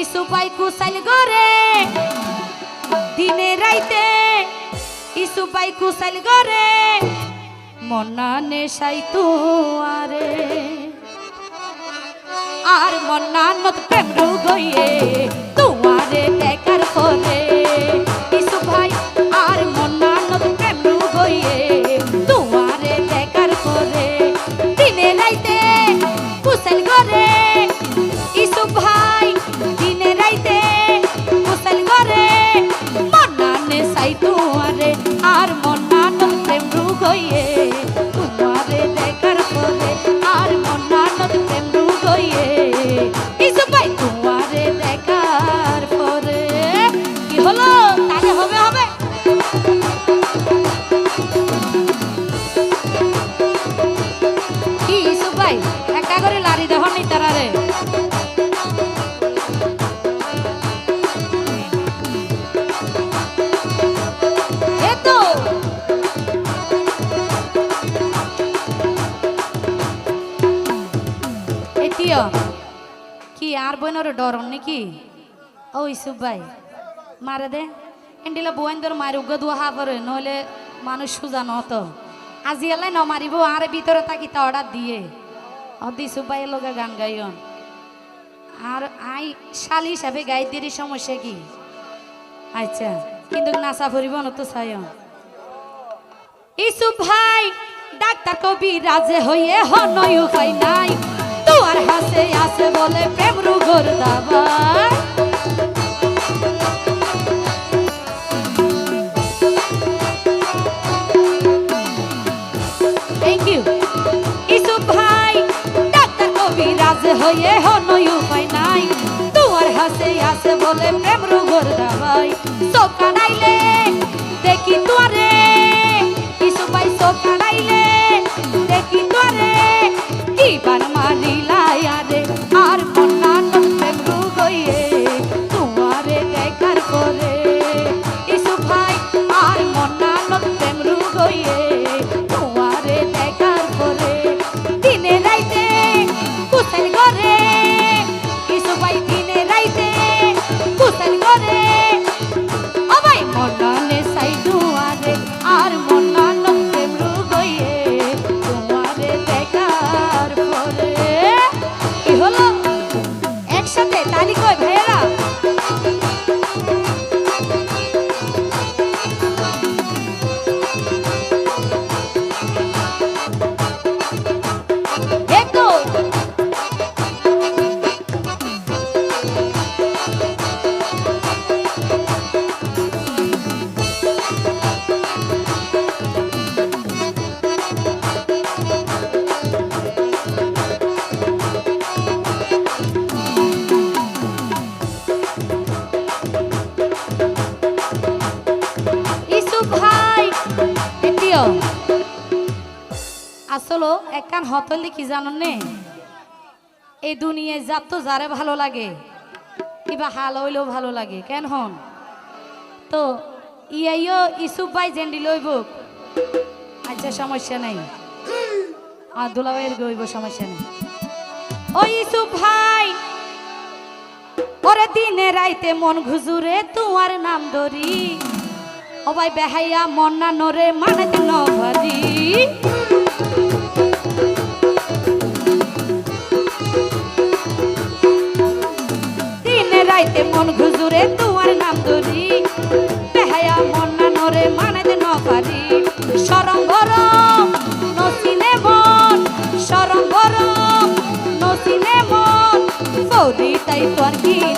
Issue পাই কুসাইল গরে দিনে রাইতে ইসু পাই কুসাইল গরে মন্না নেশাই তুয়ারে আর। মন্না নত প্রেম রুগইয়ে তোমারে দেখার পরে। আর বইনর ডর নাকি ও ইসুফ ভাই মারে দে এন্ডিলা বইন্দর মারি উগ্র দুয়া হাবরে নইলে মানুষ সুজা নত আজি এলাই ন মারিব আর ভিতরে তাকি তা অর্ডার দিয়ে অদি ইসুফ ভাইয়ের লগে গান গাইন আর আই শালি হিসাবে গাই দেরি সমস্যা কি আচ্ছা কিন্তু নাচা ফুরিব নত চাই ইসু ভাই ডাক্তার কবি রাজে হইয়ে হনই উপায় নাই তোমার হাসে আসে বলে প্রেম রুগর দাবা হইয়ে হনই উপায় নাই। তোমার হাসে আসে বলে প্রেম রুগর দাবাই। সব কানাইলে আসলো একখান হতলি কি জানো নে? এই দুনিয়ায় যার তো যারে ভালো লাগে, কিবা হাল হইলেও ভালো লাগে, কেন হন? তো, ইয়াইও ইসুফ ভাই জেন্ডি লইব। আচ্ছা সমস্যা নাই। আর দুলাভাইয়ের গইব সমস্যা নেই। ও ইসুফ ভাই, ওরে দিনে রাইতে মন ঘুজুরে তোমার নাম ধরি। ও ভাই বেহাইয়া মন না নরে মানে দিন ভারি cuartito.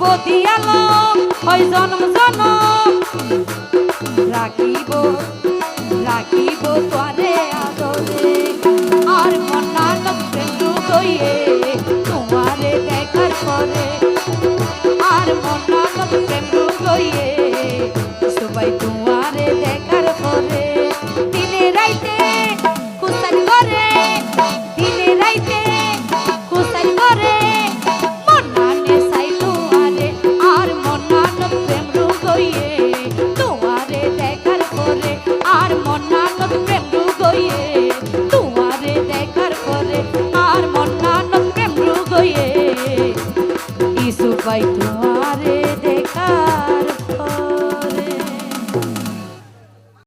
বদিয়ালম হয় জন্ম জনম রাখিব রাখিব তোরে আদরে। আর মনা নষ্ট কইয়ে